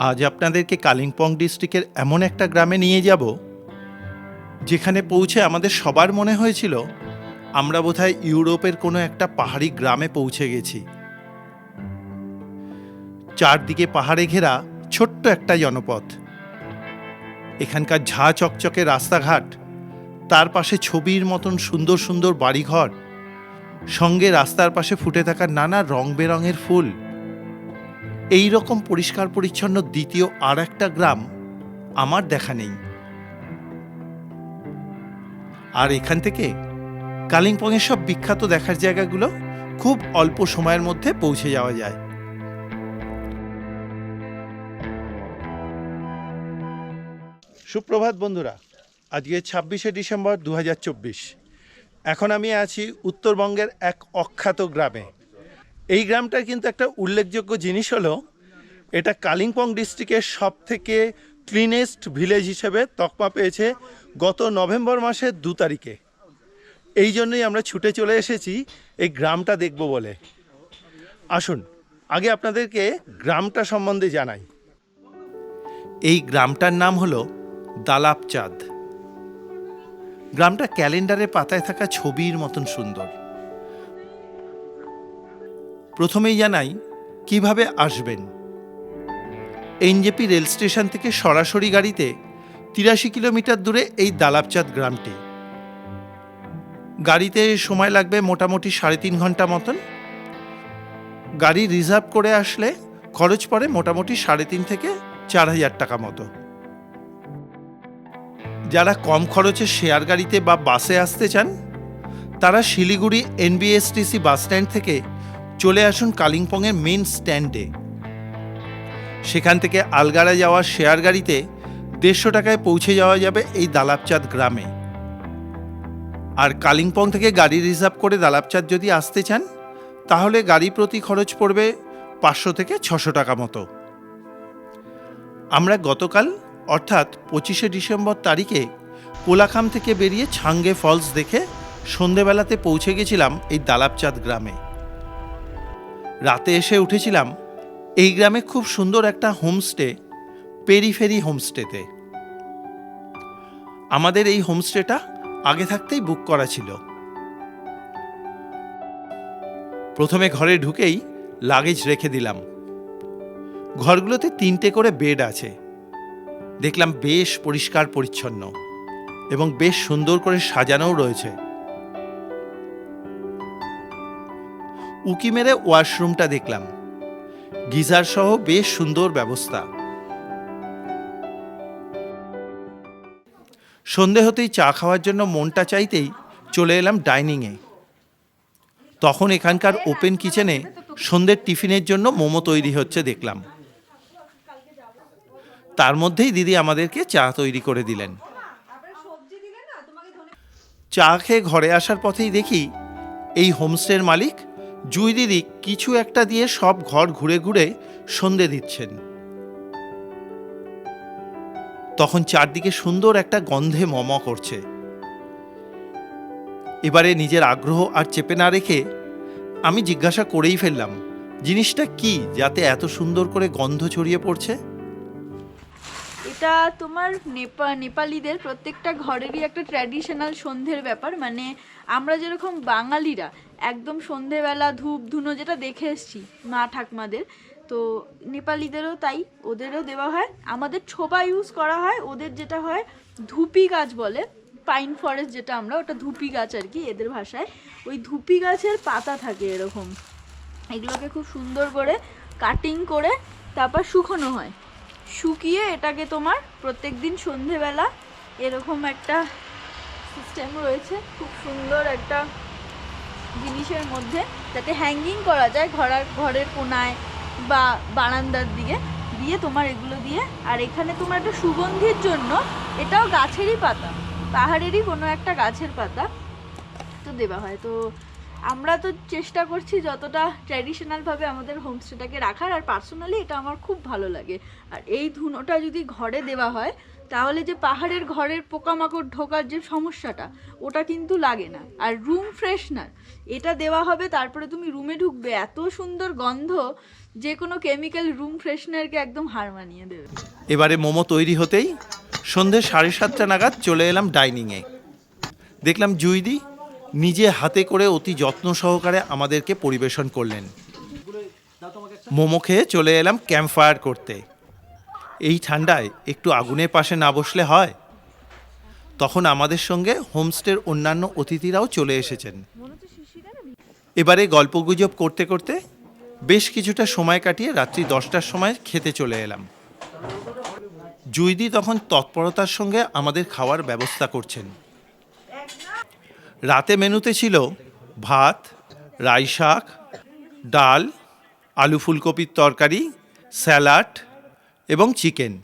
আজ আপনাদেরকে কালিম্পং ডিস্ট্রিক্টের এমন একটা গ্রামে নিয়ে যাব, যেখানে পৌঁছে আমাদের সবার মনে হয়েছিল, আমরা বোধহয় ইউরোপের কোনো একটা পাহাড়ি গ্রামে পৌঁছে গেছি। চারদিকে পাহাড়ে ঘেরা ছোট্ট একটা জনপথ। এখানকার ঝা চকচকে রাস্তাঘাট, তার পাশে ছবির মতন সুন্দর সুন্দর বাড়িঘর, সঙ্গে রাস্তার পাশে ফুটে থাকা নানা রং বেরঙের ফুল। এই রকম পরিষ্কার পরিচ্ছন্ন দ্বিতীয় আর একটা গ্রাম আমার দেখা নেই। আর এখান থেকে কালিম্পংয়ের সব বিখ্যাত দেখার জায়গাগুলো খুব অল্প সময়ের মধ্যে পৌঁছে যাওয়া যায়। সুপ্রভাত বন্ধুরা, আজকে ছাব্বিশে ডিসেম্বর দু হাজার চব্বিশ। এখন আমি আছি উত্তরবঙ্গের এক অখ্যাত গ্রামে। এই গ্রামটার কিন্তু একটা উল্লেখযোগ্য জিনিস হলো, এটা কালিম্পং ডিস্ট্রিক্টের সব থেকে ক্লিনেস্ট ভিলেজ হিসেবে তকমা পেয়েছে গত নভেম্বর মাসের দু তারিখে। এই জন্যই আমরা ছুটে চলে এসেছি এই গ্রামটা দেখব বলে। আসুন, আগে আপনাদেরকে গ্রামটা সম্বন্ধে জানাই। এই গ্রামটার নাম হলো দালাপচাঁদ। গ্রামটা ক্যালেন্ডারে পাতায় থাকা ছবির মতন সুন্দর। প্রথমেই জানাই, কীভাবে আসবেন? এনজেপি রেল স্টেশন থেকে সরাসরি গাড়িতে তিরাশি কিলোমিটার দূরে এই দালাপচাঁদ গ্রামটি। গাড়িতে সময় লাগবে মোটামুটি সাড়ে তিন ঘণ্টা মতন। গাড়ি রিজার্ভ করে আসলে খরচ পড়ে মোটামুটি সাড়ে তিন থেকে চার হাজার টাকা মতো। যারা কম খরচে শেয়ার গাড়িতে বা বাসে আসতে চান, তারা শিলিগুড়ি এনবিএসটিসি বাস স্ট্যান্ড থেকে চলে আসুন কালিম্পংয়ের মেন স্ট্যান্ডে। সেখান থেকে আলগাড়া যাওয়া শেয়ার গাড়িতে দেড়শো টাকায় পৌঁছে যাওয়া যাবে এই দালাপচাঁদ গ্রামে। আর কালিম্পং থেকে গাড়ি রিজার্ভ করে দালাপচাঁদ যদি আসতে চান, তাহলে গাড়ি প্রতি খরচ পড়বে পাঁচশো থেকে ছশো টাকা মতো। আমরা গতকাল, অর্থাৎ পঁচিশে ডিসেম্বর তারিখে, কোলাখাম থেকে বেরিয়ে ছাঙ্গে ফলস দেখে সন্ধেবেলাতে পৌঁছে গেছিলাম এই দালাপচাঁদ গ্রামে। রাতে এসে উঠেছিলাম এই গ্রামে খুব সুন্দর একটা হোমস্টে, পেরিফেরি হোমস্টেতে। আমাদের এই হোমস্টেটা আগে থাকতেই বুক করা ছিল। প্রথমে ঘরে ঢুকেই লাগেজ রেখে দিলাম। ঘরগুলোতে তিনটে করে বেড আছে। দেখলাম বেশ পরিষ্কার পরিচ্ছন্ন এবং বেশ সুন্দর করে সাজানোও রয়েছে। উকি মেরে ওয়াশরুমটা দেখলাম। গিজার সহ বেশ সুন্দর ব্যবস্থা। সন্ধে হতেই চা খাওয়ার জন্য মনটা চাইতেই চলে এলাম ডাইনিংয়ে। তখন এখানকার ওপেন কিচেনে সন্ধ্যের টিফিনের জন্য মোমো তৈরি হচ্ছে দেখলাম। তার মধ্যেই দিদি আমাদেরকে চা তৈরি করে দিলেন। চা খেয়ে ঘরে আসার পথেই দেখি এই হোমস্টের মালিক জুই দিদি কিছু একটা দিয়ে সব ঘর ঘুরে ঘুরে সন্ধে দিচ্ছেন। তখন চারদিকে সুন্দর একটা গন্ধে মম করছে। এবারে নিজের আগ্রহ আর চেপে না রেখে আমি জিজ্ঞাসা করেই ফেললাম, জিনিসটা কি যাতে এত সুন্দর করে গন্ধ ছড়িয়ে পড়ছে? এটা তোমার নেপা, নেপালিদের প্রত্যেকটা ঘরেরই একটা ট্র্যাডিশনাল সন্ধ্যের ব্যাপার। মানে আমরা যেরকম বাঙালিরা, একদম সন্ধেবেলা ধূপ ধুনো যেটা দেখে এসছি, মা ঠাকমাদের, তো নেপালিদেরও তাই, ওদেরও দেওয়া হয়। আমাদের ছোপা ইউজ করা হয়, ওদের যেটা হয়, ধুপি গাছ বলে পাইন ফরেস্ট যেটা আমরা, ওটা ধুপি গাছ আর কি এদের ভাষায়। ওই ধুপি গাছের পাতা থাকে এরকম। এগুলোকে খুব সুন্দর করে কাটিং করে, তারপর শুকোনো হয়। শুকিয়ে এটাকে তোমার প্রত্যেক দিন সন্ধেবেলা এরকম একটা সিস্টেম রয়েছে, খুব সুন্দর একটা জিনিসের মধ্যে, যাতে হ্যাঙ্গিং করা যায় ঘরের ঘরের কোনায় বা বারান্দার দিকে, দিয়ে তোমার এগুলো দিয়ে। আর এখানে তোমার একটা সুগন্ধির জন্য এটাও গাছেরই পাতা, পাহাড়েরই কোনো একটা গাছের পাতা তো দেওয়া হয়। তো আমরা তো চেষ্টা করছি যতটা ট্র্যাডিশনালভাবে আমাদের হোমস্টেটাকে রাখার, আর পার্সোনালি এটা আমার খুব ভালো লাগে। আর এই ধুনোটা যদি ঘরে দেওয়া হয়, তাহলে যে পাহাড়ের ঘরের পোকামাকড় ঢোকার যে সমস্যাটা, ওটা কিন্তু লাগে না। আর রুম ফ্রেশনার এটা দেওয়া হবে, তারপরে তুমি রুমে ঢুকবে, এত সুন্দর গন্ধ, যে কোনো কেমিক্যাল রুম ফ্রেশনারকে একদম হার মানিয়ে দেবে। এবারে মোমো তৈরি হতেই সন্ধে সাড়ে সাতটা নাগাদ চলে এলাম ডাইনিংয়ে দেখলাম জুইদি নিজে হাতে করে অতি যত্ন সহকারে আমাদেরকে পরিবেশন করলেন। মোমো খেয়ে চলে এলাম ক্যাম্প ফায়ার করতে। এই ঠান্ডায় একটু আগুনের পাশে না বসলে হয়? তখন আমাদের সঙ্গে হোমস্টের অন্যান্য অতিথিরাও চলে এসেছেন। এবারে গল্পগুজব করতে করতে বেশ কিছুটা সময় কাটিয়ে রাত্রি দশটার সময় খেতে চলে এলাম। জুইদি তখন তৎপরতার সঙ্গে আমাদের খাওয়ার ব্যবস্থা করছেন। রাতে মেনুতে ছিল ভাত, রাই শাক, ডাল, আলু ফুলকপির তরকারি, স্যালাড এবং চিকেন।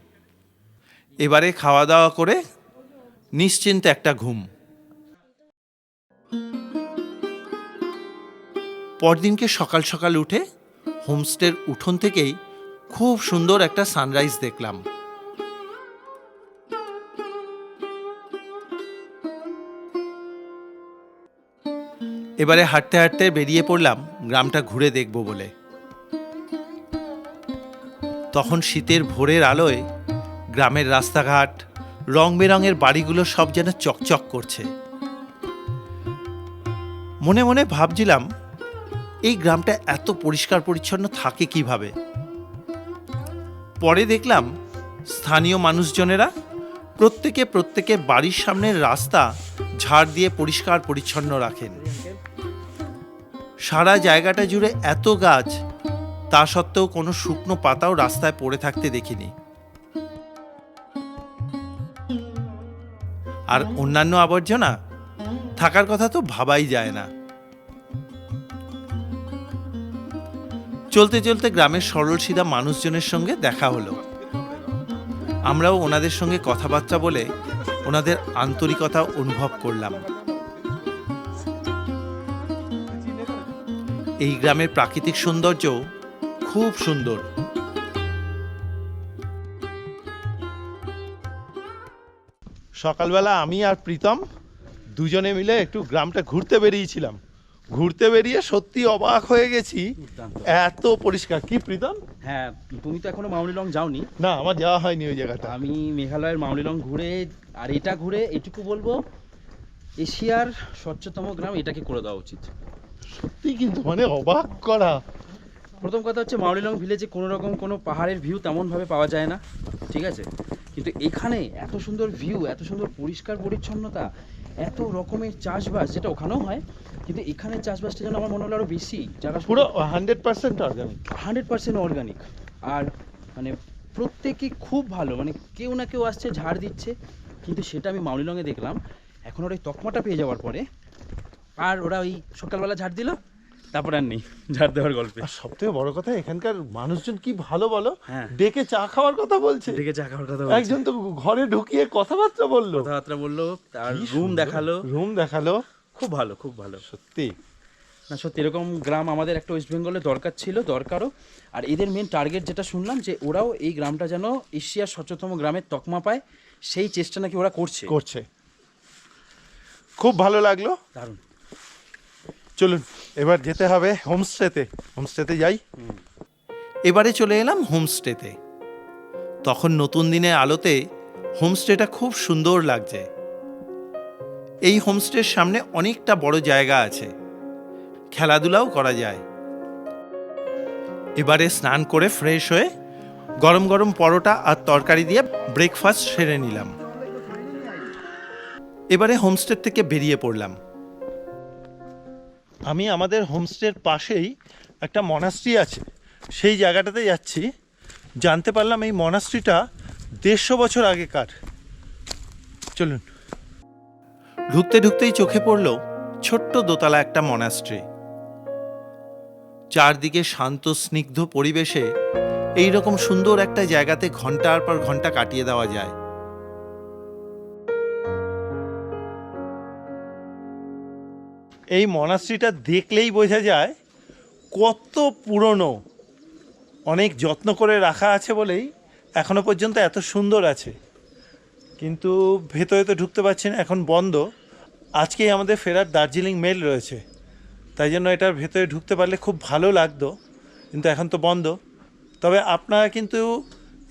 এবারে খাওয়া দাওয়া করে নিশ্চিন্তে একটা ঘুম। পরদিনকে সকাল সকাল উঠে হোমস্টের উঠোন থেকেই খুব সুন্দর একটা সানরাইজ দেখলাম। এবারে হাঁটতে হাঁটতে বেরিয়ে পড়লাম গ্রামটা ঘুরে দেখব বলে। তখন শীতের ভোরের আলোয় গ্রামের রাস্তাঘাট রং বেরঙের বাড়িগুলো সব যেন চকচক করছে। মনে মনে ভাবছিলাম, এই গ্রামটা এত পরিষ্কার পরিচ্ছন্ন থাকে কীভাবে? পরে দেখলাম, স্থানীয় মানুষজনেরা প্রত্যেকে প্রত্যেকের বাড়ির সামনের রাস্তা ঝাড় দিয়ে পরিষ্কার পরিচ্ছন্ন রাখেন। সারা জায়গাটা জুড়ে এত গাছ, তা সত্ত্বেও কোনো শুকনো পাতাও রাস্তায় পড়ে থাকতে দেখিনি। আর অন্যান্য আবর্জনা থাকার কথা তো ভাবাই যায় না। চলতে চলতে গ্রামের সরল সিধা মানুষজনের সঙ্গে দেখা হলো। আমরাও ওনাদের সঙ্গে কথাবার্তা বলে ওনাদের আন্তরিকতা অনুভব করলাম। এই গ্রামের প্রাকৃতিক সৌন্দর্য খুব সুন্দর। সকালবেলা আমি আর প্রীতম দুজনে মিলে একটু গ্রামটা ঘুরতে বেরিয়েছিলাম। ঘুরতে বেরিয়ে সত্যি অবাক হয়ে গেছি। এত পরিষ্কার। কি প্রীতম? হ্যাঁ তুমি তো এখনও মাউলিলং যাওনি। না আমার যাওয়া হয়নি ওই জায়গাটা। আমি মেঘালয়ের মাউলিলং ঘুরে আর এটা ঘুরে এটুকু বলব এশিয়ার স্বচ্ছতম গ্রাম এটাকে করে দেওয়া উচিত। সত্যি কিন্তু মানে অবাক করা। প্রথম কথা হচ্ছে মাউলিলং ভিলেজে কোনো রকম কোনো পাহাড়ের ভিউ তেমনভাবে পাওয়া যায় না ঠিক আছে? কিন্তু এখানে এত সুন্দর ভিউ এত সুন্দর পরিষ্কার পরিচ্ছন্নতা এত রকমের চাষবাস যেটা ওখানেও হয় কিন্তু এখানে চাষবাসটা যেন আমার মনে হলো আরও বেশি যারা পুরো hundred percent organic hundred percent organic আর মানে প্রত্যেকে খুব ভালো মানে কেউ না কেউ আসছে ঝাড় দিচ্ছে কিন্তু সেটা আমি মাউলিলংয়ে দেখলাম। এখন ওরা ওই তকমাটা পেয়ে যাওয়ার পরে আর ওরা ওই সকালবেলা ঝাড় দিল তারপর আর নেই ঝাড় দেওয়ার গল্পে। আর সব থেকে বড় কথা এখানকার মানুষজন কি ভালো বলো? হ্যাঁ। ডেকে চা খাওয়ার কথা বলছে। ডেকে চা খাওয়ার কথা একজন তো ঘরে ঢুকিয়ে কথাবার্তা বলল। কথাবার্তা বলল কি রুম দেখাল। রুম দেখাল। খুব ভালো খুব ভালো। সত্যি। না সত্যি এরকম গ্রাম আমাদের একটা ওয়েস্ট বেঙ্গলে দরকার ছিল দরকারও। আর এদের মেন টার্গেট যেটা শুনলাম যে ওরাও এই গ্রামটা যেন এশিয়ার স্বচ্ছতম গ্রামের তকমা পায় সেই চেষ্টা নাকি ওরা করছে। করছে। খুব ভালো লাগল। দারুণ। চলুন, এবার যেতে হবে হোমস্টেতে। হোমস্টেতে যাই। এবারে চলে এলাম হোমস্টেতে। তখন নতুন দিনের আলোতে হোমস্টেটা খুব সুন্দর লাগছে। এই হোমস্টের সামনে অনেকটা বড় জায়গা আছে। খেলাধুলাও করা যায়। এবারে স্নান করে ফ্রেশ হয়ে গরম গরম পরোটা আর তরকারি দিয়ে ব্রেকফাস্ট সেরে নিলাম। এবারে হোমস্টে থেকে বেরিয়ে পড়লাম। আমি আমাদের হোমস্টের পাশেই একটা মনাস্ট্রি আছে। সেই জায়গাটাতে যাচ্ছি। জানতে পারলাম এই মনাস্ট্রিটা দেড়শো বছর আগেকার। চলুন। ঢুকতে ঢুকতেই চোখে পড়ল ছোট্ট দোতলা একটা মনাস্ট্রি। চারদিকে শান্ত, স্নিগ্ধ পরিবেশে এই রকম সুন্দর একটা জায়গাতে ঘণ্টার পর ঘণ্টা কাটিয়ে দেওয়া যায়। এই মনাস্ট্রিটা দেখলেই বোঝা যায় কত পুরনো। অনেক যত্ন করে রাখা আছে বলেই এখনও পর্যন্ত এত সুন্দর আছে। কিন্তু ভেতরে তো ঢুকতে পারছি না, এখন বন্ধ। আজকেই আমাদের ফেরার দার্জিলিং মেল রয়েছে। তাই জন্য এটার ভেতরে ঢুকতে পারলে খুব ভালো লাগতো, কিন্তু এখন তো বন্ধ। তবে আপনারা কিন্তু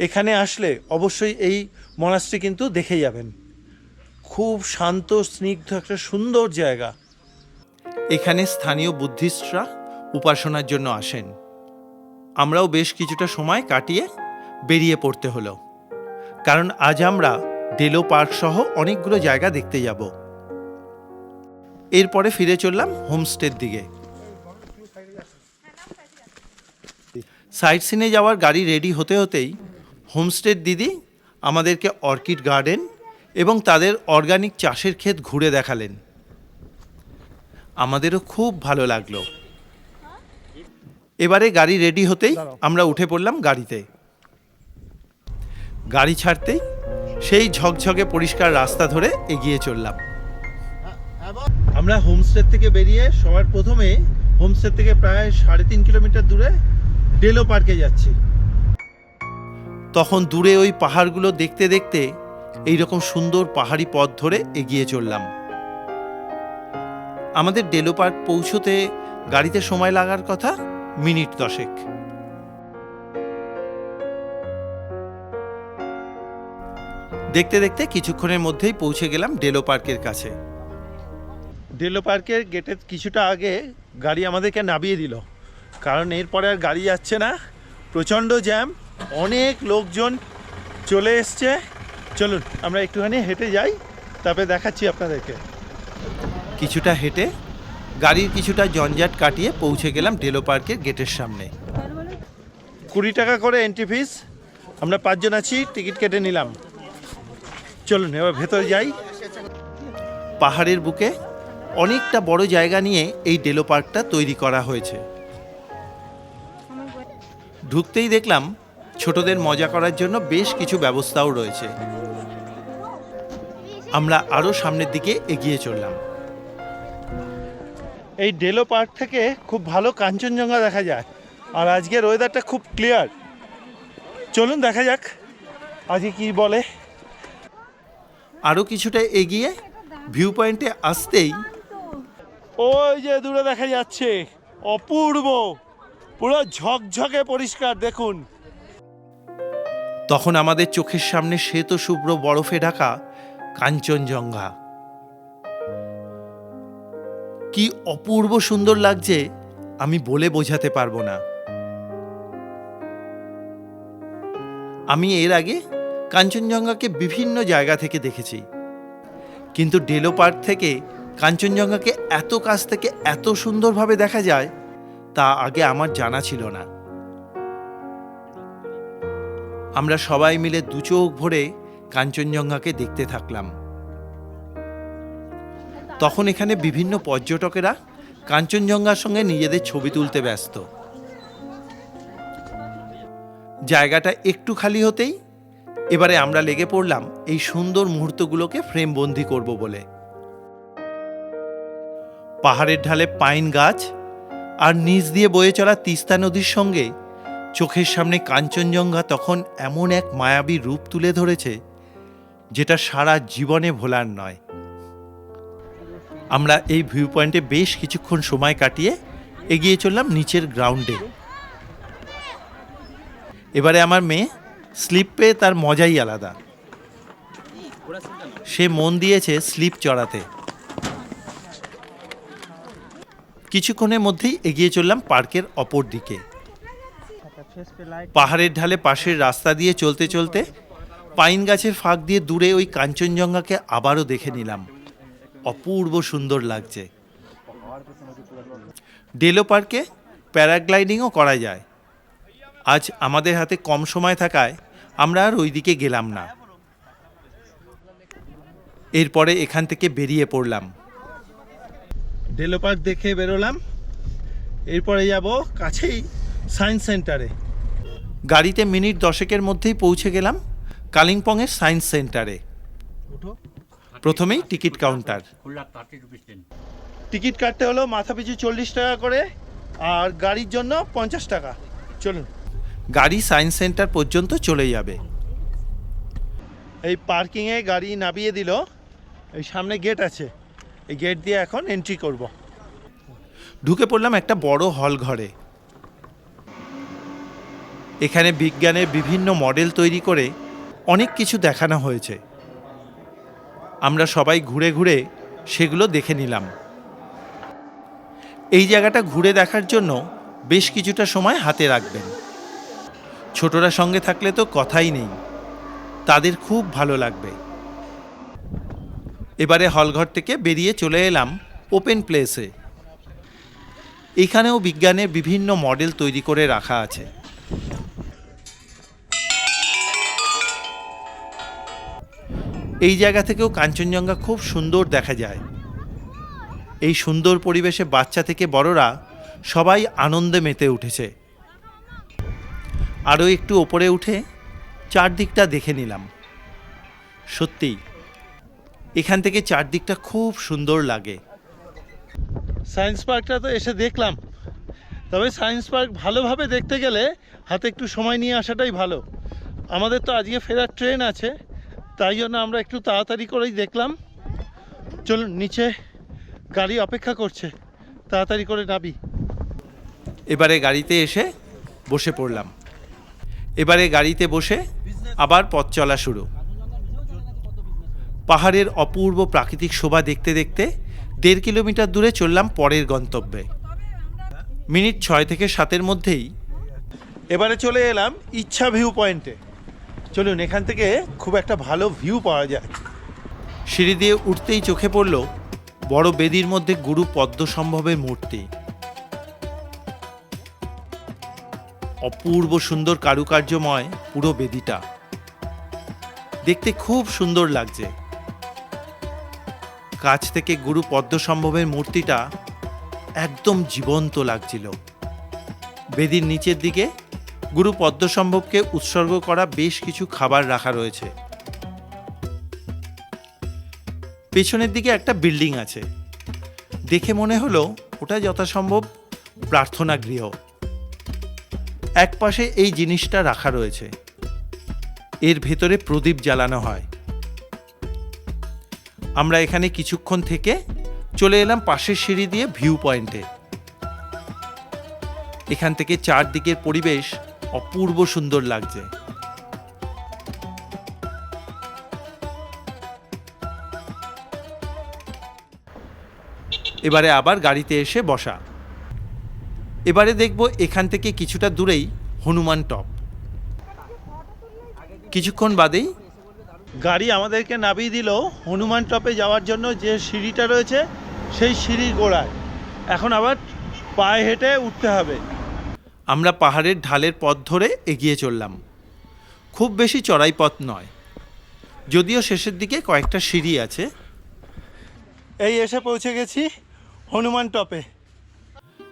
এখানে আসলে অবশ্যই এই মনাস্ট্রি কিন্তু দেখে যাবেন। খুব শান্ত, স্নিগ্ধ একটা সুন্দর জায়গা। এখানে স্থানীয় বুদ্ধিস্টরা উপাসনার জন্য আসেন। আমরাও বেশ কিছুটা সময় কাটিয়ে বেরিয়ে পড়তে হলো। কারণ আজ আমরা ডেলো পার্ক সহ অনেকগুলো জায়গা দেখতে যাব। এরপরে ফিরে চললাম হোমস্টের দিকে। সাইট সিনে যাওয়ার গাড়ি রেডি হতে হতেই হোমস্টের দিদি আমাদেরকে অর্কিড গার্ডেন এবং তাদের অর্গানিক চাষের ক্ষেত ঘুরে দেখালেন। আমাদেরও খুব ভালো লাগল। এবারে গাড়ি রেডি হতেই আমরা উঠে পড়লাম গাড়িতে। গাড়ি ছাড়তেই সেই ঝকঝকে পরিষ্কার রাস্তা ধরে এগিয়ে চললাম। আমরা হোমস্টে থেকে বেরিয়ে সবার প্রথমে হোমস্টে থেকে প্রায় সাড়ে তিন কিলোমিটার দূরে ডেলো পার্কে যাচ্ছি। তখন দূরে ওই পাহাড়গুলো দেখতে দেখতে এইরকম সুন্দর পাহাড়ি পথ ধরে এগিয়ে চললাম। আমাদের ডেলো পার্ক পৌঁছতে গাড়িতে সময় লাগার কথা মিনিট দশেক। দেখতে দেখতে কিছুক্ষণের মধ্যেই পৌঁছে গেলাম ডেলো পার্কের কাছে। ডেলো পার্কের গেটের কিছুটা আগে গাড়ি আমাদেরকে নামিয়ে দিল। কারণ এরপরে আর গাড়ি যাচ্ছে না। প্রচণ্ড জ্যাম, অনেক লোকজন চলে এসছে। চলুন, আমরা একটুখানি হেঁটে যাই, তারপরে দেখাচ্ছি আপনাদেরকে। কিছুটা হেঁটে গাড়ির কিছুটা জঞ্জাট কাটিয়ে পৌঁছে গেলাম ডেলো পার্কের গেটের সামনে। কুড়ি টাকা করে এন্ট্রি ফিস আমরা পাঁচজন আছি টিকিট কেটে নিলাম। চলুন এবার ভেতরে যাই। পাহাড়ের বুকে অনেকটা বড় জায়গা নিয়ে এই ডেলো পার্কটা তৈরি করা হয়েছে। ঢুকতেই দেখলাম ছোটদের মজা করার জন্য বেশ কিছু ব্যবস্থাও রয়েছে। আমরা আরও সামনের দিকে এগিয়ে চললাম। এই ডেলো পার্ক থেকে খুব ভালো কাঞ্চনজঙ্ঘা দেখা যায়। আর আজকের ওয়েদারটা খুব ক্লিয়ার চলুন দেখা যাক আজকে কি বলে। আরও কিছুটা এগিয়ে ভিউ পয়েন্টে আসতেই ওই যে দূরে দেখা যাচ্ছে অপূর্ব। পুরো ঝকঝকে পরিষ্কার দেখুন। তখন আমাদের চোখের সামনে শ্বেত শুভ্র বরফে ঢাকা কাঞ্চনজঙ্ঘা। কি অপূর্ব সুন্দর লাগছে, আমি বলে বোঝাতে পারব না। আমি এর আগে কাঞ্চনজঙ্ঘাকে বিভিন্ন জায়গা থেকে দেখেছি। কিন্তু ডেলো পার্ক থেকে কাঞ্চনজঙ্ঘাকে এত কাছ থেকে এত সুন্দরভাবে দেখা যায়, তা আগে আমার জানা ছিল না। আমরা সবাই মিলে দু চোখ ভরে কাঞ্চনজঙ্ঘাকে দেখতে থাকলাম। তখন এখানে বিভিন্ন পর্যটকেরা কাঞ্চনজঙ্ঘার সঙ্গে নিজেদের ছবি তুলতে ব্যস্ত। জায়গাটা একটু খালি হতেই এবারে আমরা লেগে পড়লাম এই সুন্দর মুহূর্তগুলোকে ফ্রেমবন্দি করব বলে। পাহাড়ের ঢালে পাইন গাছ আর নিচ দিয়ে বয়ে চলা তিস্তা নদীর সঙ্গে চোখের সামনে কাঞ্চনজঙ্ঘা তখন এমন এক মায়াবী রূপ তুলে ধরেছে, যেটা সারা জীবনে ভোলার নয়। আমরা এই ভিউ পয়েন্টে বেশ কিছুক্ষণ সময় কাটিয়ে এগিয়ে চললাম নিচের গ্রাউন্ডে এবারে আমার মেয়ে স্লিপ পেয়ে তার মজাই আলাদা। সে মন দিয়েছে স্লিপ চড়াতে। কিছুক্ষণের মধ্যেই এগিয়ে চললাম পার্কের অপর দিকে। পাহাড়ের ঢালে পাশের রাস্তা দিয়ে চলতে চলতে পাইন গাছের ফাঁক দিয়ে দূরে ওই কাঞ্চনজঙ্ঘাকে আবারও দেখে নিলাম। অপূর্ব সুন্দর লাগছে। ডেলো পার্কে প্যারাগ্লাইডিংও করা যায়। আজ আমাদের হাতে কম সময় থাকায় আমরা আর ওইদিকে গেলাম না। এরপরে এখান থেকে বেরিয়ে পড়লাম। ডেলো পার্ক দেখে বেরোলাম। এরপরে যাব কাছেই সায়েন্স সেন্টারে। গাড়িতে মিনিট দশেকের মধ্যেই পৌঁছে গেলাম কালিম্পংয়ের সায়েন্স সেন্টারে। প্রথমেই টিকিট কাউন্টার। টিকিট কাটতে হলো মাথা পিছু চল্লিশ টাকা করে আর গাড়ির জন্য পঞ্চাশ টাকা। চলুন। গাড়ি সায়েন্স সেন্টার পর্যন্ত চলে যাবে। এই পার্কিংয়ে গাড়ি নামিয়ে দিল। এই সামনে গেট আছে। এই গেট দিয়ে এখন এন্ট্রি করব। ঢুকে পড়লাম একটা বড় হল ঘরে। এখানে বিজ্ঞানের বিভিন্ন মডেল তৈরি করে অনেক কিছু দেখানো হয়েছে। আমরা সবাই ঘুরে ঘুরে সেগুলো দেখে নিলাম। এই জায়গাটা ঘুরে দেখার জন্য বেশ কিছুটা সময় হাতে রাখবেন। ছোটরা সঙ্গে থাকলে তো কথাই নেই। তাদের খুব ভালো লাগবে। এবারে হলঘর থেকে বেরিয়ে চলে এলাম ওপেন প্লেসে। এখানেও বিজ্ঞানের বিভিন্ন মডেল তৈরি করে রাখা আছে। এই জায়গা থেকেও কাঞ্চনজঙ্ঘা খুব সুন্দর দেখা যায়। এই সুন্দর পরিবেশে বাচ্চা থেকে বড়রা সবাই আনন্দে মেতে উঠেছে। আরও একটু ওপরে উঠে চারদিকটা দেখে নিলাম। সত্যিই এখান থেকে চারদিকটা খুব সুন্দর লাগে। সায়েন্স পার্কটা তো এসে দেখলাম। তবে সায়েন্স পার্ক ভালোভাবে দেখতে গেলে হাতে একটু সময় নিয়ে আসাটাই ভালো। আমাদের তো আজকে ফেরার ট্রেন আছে। তাই জন্য আমরা একটু তাড়াতাড়ি করেই দেখলাম। চলুন, নিচে গাড়ি অপেক্ষা করছে। তাড়াতাড়ি করে নাবি এবারে গাড়িতে এসে বসে পড়লাম। এবারে গাড়িতে বসে আবার পথ চলা শুরু। পাহাড়ের অপূর্ব প্রাকৃতিক শোভা দেখতে দেখতে দেড় কিলোমিটার দূরে চললাম পরের গন্তব্যে। মিনিট ছয় থেকে সাতের মধ্যেই এবারে চলে এলাম ইচ্ছা ভিউ পয়েন্টে। চলুন, এখান থেকে খুব একটা ভালো ভিউ পাওয়া যায়। সিঁড়ি দিয়ে উঠতেই চোখে পড়ল বড় বেদির মধ্যে গুরু পদ্মসম্ভবের মূর্তি। অপূর্ব সুন্দর কারুকার্যময় পুরো বেদিটা। দেখতে খুব সুন্দর লাগছে। কাছ থেকে গুরু পদ্মসম্ভবের মূর্তিটা একদম জীবন্ত লাগছিল। বেদির নিচের দিকে গুরু পদ্মসম্ভবকে উৎসর্গ করা বেশ কিছু খাবার রাখা রয়েছে। পেছনের দিকে একটা বিল্ডিং আছে। দেখে মনে হলো ওটা যথাসম্ভব প্রার্থনা গৃহ এক পাশে এই জিনিসটা রাখা রয়েছে। এর ভেতরে প্রদীপ জ্বালানো হয়। আমরা এখানে কিছুক্ষণ থেকে চলে এলাম পাশের সিঁড়ি দিয়ে ভিউ পয়েন্টে। এখান থেকে চারদিকের পরিবেশ অপূর্ব সুন্দর লাগছে। এবারে আবার গাড়িতে এসে বসা। এবারে দেখব এখান থেকে কিছুটা দূরেই হনুমান টপ। কিছুক্ষণ বাদেই গাড়ি আমাদেরকে নামিয়ে দিল হনুমান টপে যাওয়ার জন্য যে সিঁড়িটা রয়েছে, সেই সিঁড়ির গোড়ায়। এখন আবার পায়ে হেঁটে উঠতে হবে। আমরা পাহাড়ের ঢালের পথ ধরে এগিয়ে চললাম। খুব বেশি চড়াই পথ নয়। যদিও শেষের দিকে কয়েকটা সিঁড়ি আছে। এই এসে পৌঁছে গেছি হনুমান টপে।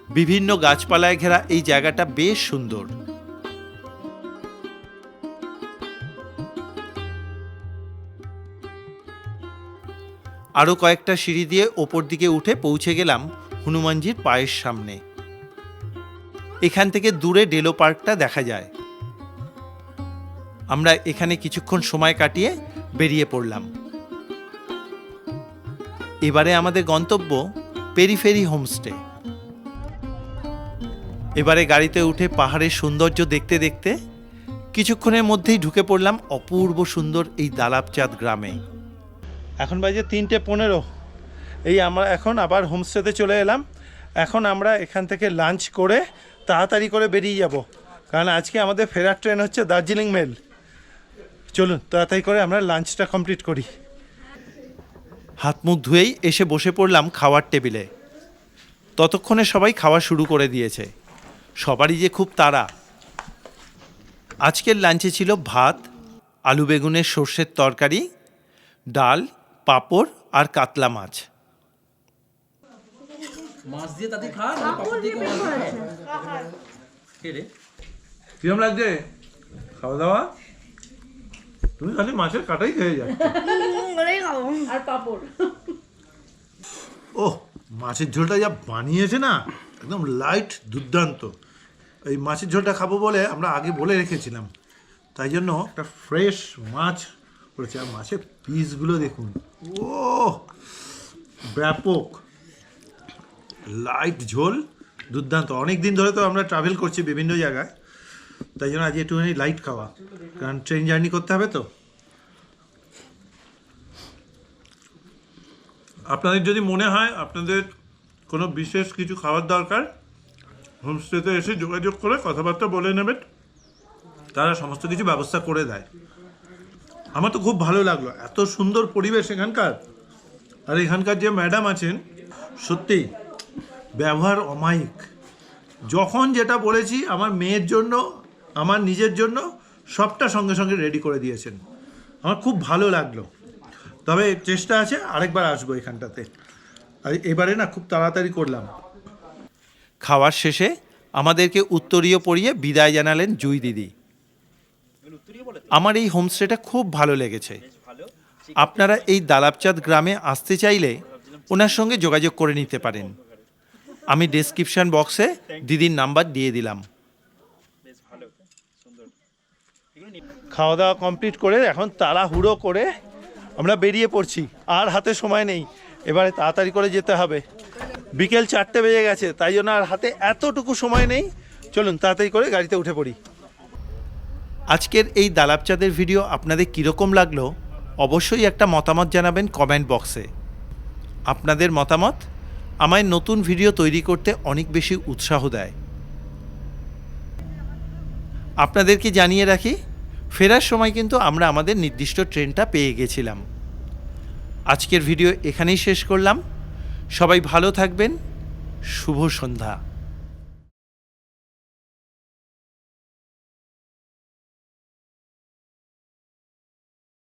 বিভিন্ন গাছপালায় ঘেরা এই জায়গাটা বেশ সুন্দর। আরও কয়েকটা সিঁড়ি দিয়ে ওপর দিকে উঠে পৌঁছে গেলাম হনুমানজির পায়ের সামনে। এখান থেকে দূরে ডেলো পার্কটা দেখা যায়। আমরা এখানে কিছুক্ষণ সময় কাটিয়ে বেরিয়ে পড়লাম। এবারে আমাদের গন্তব্য পেরিফেরি হোমস্টে। এবারে গাড়িতে উঠে পাহাড়ের সৌন্দর্য দেখতে দেখতে কিছুক্ষণের মধ্যেই ঢুকে পড়লাম অপূর্ব সুন্দর এই দালাবচাঁদ গ্রামে। এখন বাজে তিনটে পনেরো। এই আমরা এখন আবার হোমস্টেতে চলে এলাম। এখন আমরা এখান থেকে লাঞ্চ করে তাড়াতাড়ি করে বেরিয়ে যাব। কারণ আজকে আমাদের ফেরার ট্রেন হচ্ছে দার্জিলিং মেল। চলুন, তাড়াতাড়ি করে আমরা লাঞ্চটা কমপ্লিট করি। হাত মুখ ধুয়েই এসে বসে পড়লাম খাওয়ার টেবিলে। ততক্ষণে সবাই খাওয়া শুরু করে দিয়েছে। সবারই যে খুব তাড়া। আজকের লাঞ্চে ছিল ভাত, আলু বেগুনের সর্ষের তরকারি, ডাল, পাঁপড় আর কাতলা মাছ। মাছ দিয়ে তাতে খা না পাপড় দিয়ে মাছ দিয়ে কে রে? কিরম লাগছে? খাওয়া দাওয়া তুমি খালি মাছের কাটাই খেয়ে যাচ্ছ। আর পাপড়। ও মাছের ঝোলটা যা বানিয়েছে না একদম লাইট দুর্দান্ত। এই মাছের ঝোলটা খাব বলে আমরা আগে বলে রেখেছিলাম। তাই জন্য একটা ফ্রেশ মাছ করেছে আর মাছের পিসগুলো দেখুন। ও ব্যাপক। লাইট ঝোল, দুর্দান্ত। অনেক দিন ধরে তো আমরা ট্রাভেল করছি বিভিন্ন জায়গায়। তাই জন্য আজ একটুখানি লাইট খাওয়া। কারণ ট্রেন জার্নি করতে হবে তো। আপনাদের যদি মনে হয় আপনাদের কোনো বিশেষ কিছু খাবার দরকার হোমস্টেতে এসে যোগাযোগ করে কথাবার্তা বলে নেবেন। তারা সমস্ত কিছু ব্যবস্থা করে দেয়। আমার তো খুব ভালো লাগল। এত সুন্দর পরিবেশ এখানকার। আর এখানকার যে ম্যাডাম আছেন সত্যি ব্যবহার অমায়িক। যখন যেটা বলেছি, আমার মেয়ের জন্য, আমার নিজের জন্য সবটা সঙ্গে সঙ্গে রেডি করে দিয়েছেন। আমার খুব ভালো লাগল। তবে চেষ্টা আছে আরেকবার আসব এখানটাতে। আর এবারে না খুব তাড়াতাড়ি করলাম। খাওয়ার শেষে আমাদেরকে উত্তরীয় পরিয়ে বিদায় জানালেন জুই দিদি। আমার এই হোমস্টেটা খুব ভালো লেগেছে। আপনারা এই দালাবচাঁদ গ্রামে আসতে চাইলে ওনার সঙ্গে যোগাযোগ করে নিতে পারেন। আমি ডেসক্রিপশন বক্সে দিদির নাম্বার দিয়ে দিলাম। খাওয়া দাওয়া কমপ্লিট করে এখন তাড়াহুড়ো করে আমরা বেরিয়ে পড়ছি। আর হাতে সময় নেই। এবারে তাড়াতাড়ি করে যেতে হবে। বিকেল চারটে বেজে গেছে তাই জন্য আর হাতে এতটুকু সময় নেই। চলুন তাড়াতাড়ি করে গাড়িতে উঠে পড়ি। আজকের এই দালাবচাঁদের ভিডিও আপনাদের কীরকম লাগল অবশ্যই একটা মতামত জানাবেন কমেন্ট বক্সে আপনাদের মতামত? আমায় নতুন ভিডিও তৈরি করতে অনেক বেশি উৎসাহ দেয়। আপনাদেরকে জানিয়ে রাখি? ফেরার সময় কিন্তু আমরা আমাদের নির্দিষ্ট ট্রেনটা পেয়ে গেছিলাম। আজকের ভিডিও এখানেই শেষ করলাম। সবাই ভালো থাকবেন। শুভ সন্ধ্যা।